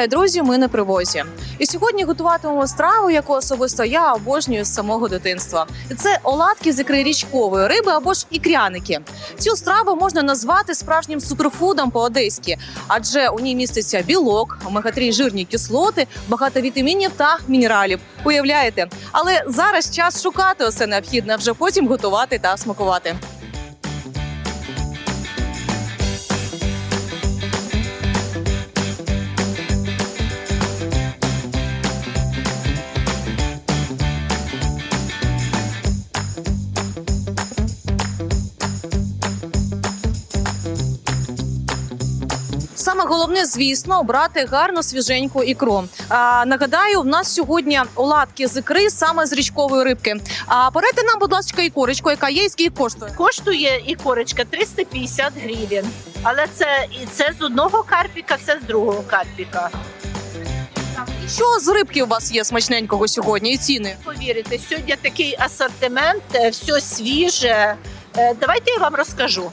Вітаю, друзі! Ми на привозі. І сьогодні готуватимемо страву, яку особисто я обожнюю з самого дитинства. Це оладки з ікри річкової риби або ж ікряники. Цю страву можна назвати справжнім суперфудом по-одеськи, адже у ній міститься білок, омега-3 жирні кислоти, багато вітамінів та мінералів. Уявляєте? Але зараз час шукати усе необхідне, вже потім готувати та смакувати. Саме головне, звісно, обрати гарну свіженьку ікру. А, нагадаю, в нас сьогодні оладки з ікри саме з річкової рибки. А порадьте нам, будь ласка, ікорочку, яка є і скільки коштує. Коштує і корочка 350 гривень. Але це і це з одного карпіка, це з другого карпіка. Що з рибки у вас є смачненького сьогодні і ціни? Повірите, сьогодні такий асортимент, е, все свіже. Е, Давайте я вам розкажу.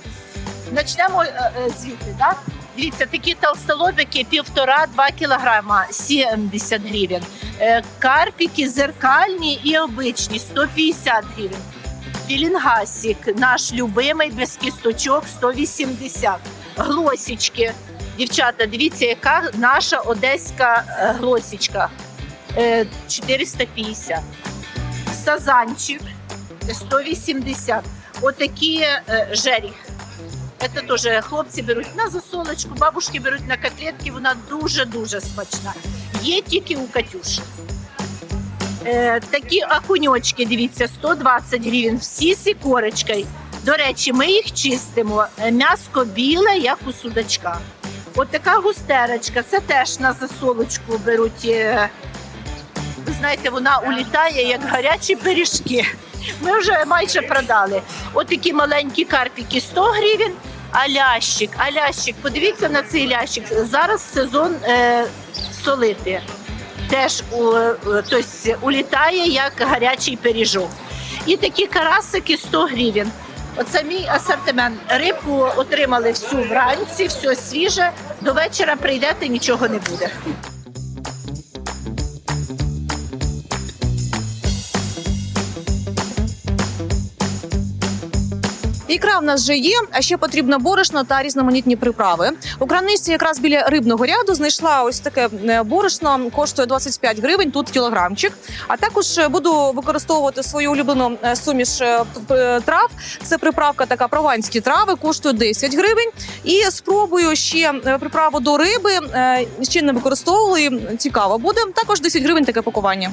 Почнемо е, звідти. Да? Дивіться, такі толстолобики півтора-два кілограма 70 гривень. Е, Карпіки зеркальні і обичні 150 гривень. Філінгасік, наш любимий без кісточок 180. Глосічки. Дівчата, дивіться, яка наша одеська е, глосічка. Е, 450. Сазанчик 180. Отакі е, жеріх. Це теж хлопці беруть на засолочку, бабушки беруть на котлетки, вона дуже-дуже смачна. Є тільки у Катюші. Е, такі окуньочки, дивіться, 120 гривень, всі з. До речі, ми їх чистимо. Е, М'яско біле, як у судачка. От така густерочка, це теж на засолочку беруть. е, Ви знаєте, вона улітає, як гарячі пиріжки. Ми вже майже продали. От такі маленькі карпіки 100 гривень, а лящик, а лящик, подивіться на цей лящик. Зараз сезон е, солити. Теж у, тобто, улітає як гарячий пиріжок. І такі карасики 100 гривень. Оце мій асортимент. Рибку отримали всю вранці, все свіже. До вечора прийдете, нічого не буде. Ікра в нас вже є, а ще потрібно борошно та різноманітні приправи. У крамничці якраз біля рибного ряду знайшла ось таке е, борошно, коштує 25 гривень, тут кілограмчик. А також е, буду використовувати свою улюблену е, суміш трав. Це приправка така прованські трави, коштує 10 гривень. І спробую ще приправу до риби. Ще не використовували. Цікаво буде. Також 10 гривень таке пакування.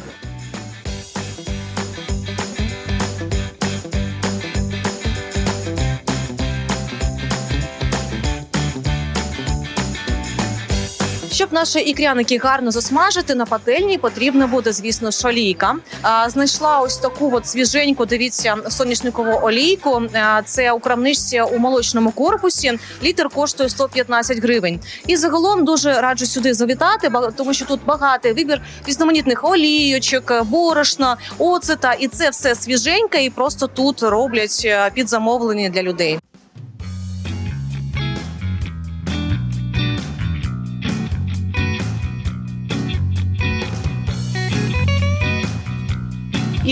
Щоб наші ікряники гарно засмажити, на пательні потрібна буде, звісно, ж, олійка. А, Знайшла ось таку от свіженьку, дивіться, соняшникову олійку. Це у крамничці у молочному корпусі. Літр коштує 115 гривень. І загалом дуже раджу сюди завітати, тому що тут багатий вибір різноманітних олійочок, борошна, оцета. І це все свіженьке і просто тут роблять е, під замовлення для людей.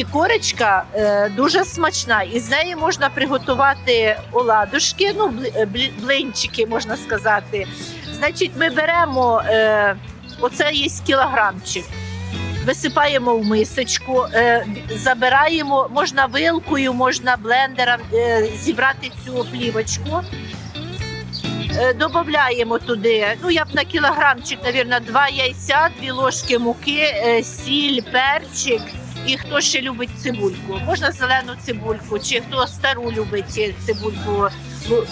Корочка е, дуже смачна, і з неї можна приготувати оладушки, ну е, блинчики, можна сказати. Значить, ми беремо е, оце є кілограмчик, висипаємо в мисочку, е, забираємо, можна вилкою, можна блендером е, зібрати цю плівочку. Е, Додаємо туди, ну я б на кілограмчик, мабуть, два яйця, дві ложки муки, е, сіль, перчик. І хто ще любить цибульку, можна зелену цибульку, чи хто стару любить цибульку. Ну,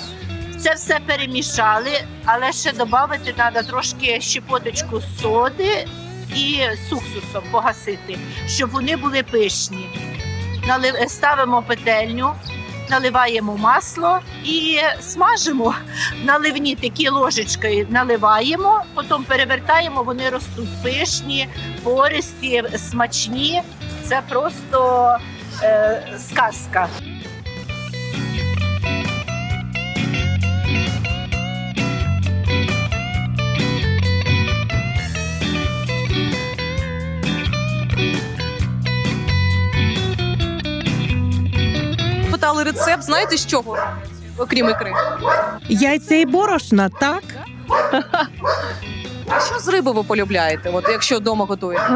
Це все перемішали, але ще додати треба трошки щепоточку соди і з уксусом погасити, щоб вони були пишні. Ставимо петельню, наливаємо масло і смажимо. Наливні такі ложечкою наливаємо, потім перевертаємо, вони ростуть пишні, пористі, смачні це просто е, сказка. Питали рецепт, знаєте з чого? Окрім ікри. Яйця і борошна, так? А що з риби ви полюбляєте? От якщо вдома готуєте?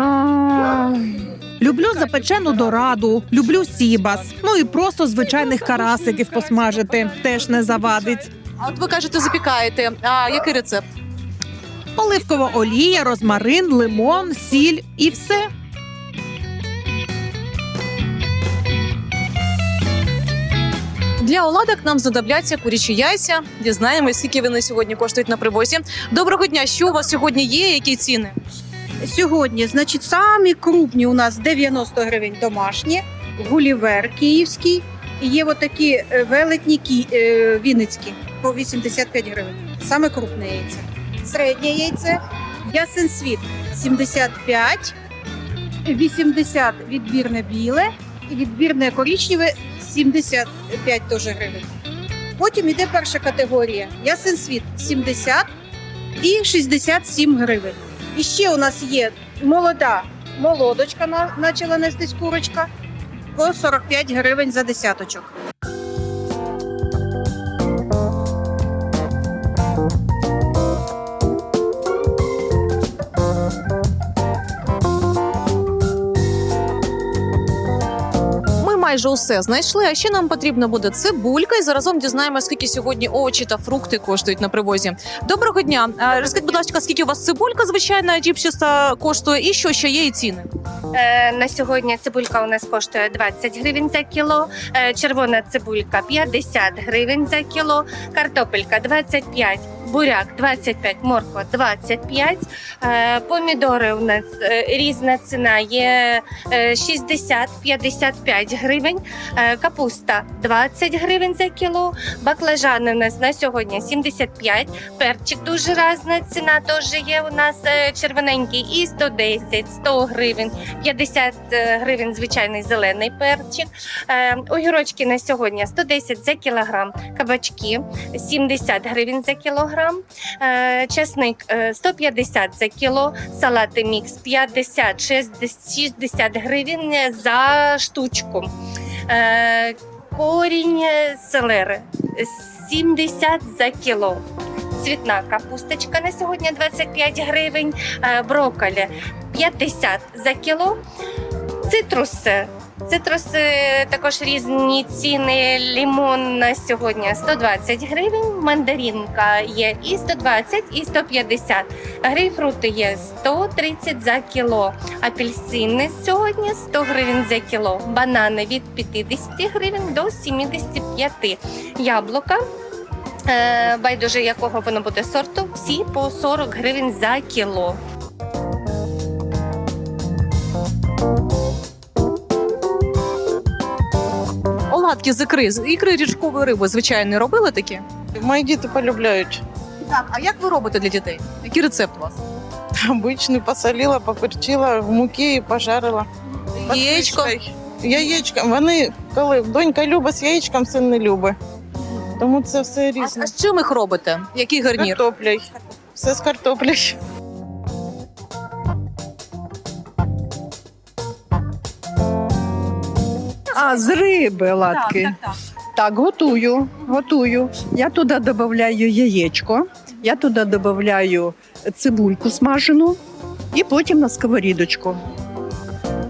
Люблю запечену дораду, люблю сібас. Ну і просто звичайних карасиків посмажити теж не завадить. А от ви кажете, запікаєте. А який рецепт? Оливкова олія, розмарин, лимон, сіль і все. Для оладок нам знадобляться курячі яйця. Дізнаємось, скільки вони сьогодні коштують на привозі. Доброго дня! Що у вас сьогодні є? Які ціни? Сьогодні, значить, самі крупні у нас 90 гривень домашні, гулівер київський. І є отакі е, велетні е, вінницькі по 85 гривень. Саме крупне яйце. Середнє яйце ясен світ 75, 80 відбірне біле і відбірне коричневе 75 теж гривень. Потім іде перша категорія ясен світ 70 і 67 гривень. І ще у нас є молода молодочка, на- почала нестись курочка по 45 гривень за десяточок. Майже усе знайшли. А ще нам потрібна буде цибулька, і заразом дізнаємося, скільки сьогодні овочі та фрукти коштують на привозі. Доброго дня! А, Розкажіть, будь ласка, скільки у вас цибулька звичайна діпчаста коштує, і що ще є і ціни? Е, На сьогодні цибулька у нас коштує 20 гривень за кіло, е, червона цибулька 50 гривень за кіло, картопелька 25, буряк 25, морква 25, е, помідори у нас е, різна ціна. Є е, 60-55 гривень, е, капуста 20 гривень за кіло, баклажани у нас на сьогодні 75, перчик дуже різна ціна теж є у нас червоненький. І 110, 100 гривень. 50 гривень звичайний зелений перчик. Огірочки на сьогодні 110 за кілограм, кабачки 70 гривень за кілограм, е, чесник е, 150 за кіло, салати мікс 50 60 60 гривень за штучку. Е, корінь селери 70 за кіло. Цвітна капусточка на сьогодні 25 гривень, е, брокколі 50 за кіло. Цитруси. Цитруси також різні ціни. Лімон на сьогодні 120 гривень, мандаринка є і 120, і 150. Грейпфрути є 130 за кіло. Апельсини сьогодні 100 гривень за кіло. Банани від 50 гривень до 75. Яблука. е, Байдуже якого воно буде сорту, всі по 40 гривень за кіло. Оладки з ікри, з ікри річкової риби, звичайно, робили такі? Мої діти полюбляють. Так, а як ви робите для дітей? Який рецепт у вас? Обичний посолила, поперчила в муки і пожарила. Яєчко. кришкою. Вони, коли донька любить з яєчком, син не любить. Тому це все різне. а з чим їх робите? Який гарнір? Картоплею. Все з картоплею. А з риби латки. Так, готую, готую. Я туди додаю яєчко, я туди додаю цибульку смажену і потім на сковорідочку.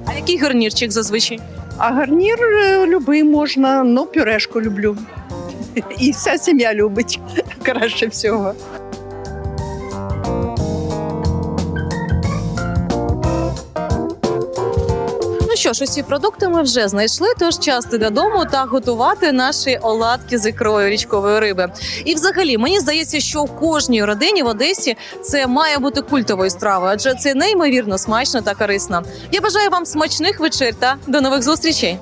А який гарнірчик зазвичай? А гарнір е, любий можна, ну пюрешку люблю. І вся сім'я любить краще всього. Ну що ж, усі продукти ми вже знайшли, тож час йти додому та готувати наші оладки з ікрою річкової риби. І взагалі мені здається, що в кожній родині в Одесі це має бути культовою стравою, адже це неймовірно смачно та корисно. Я бажаю вам смачних вечір та до нових зустрічей.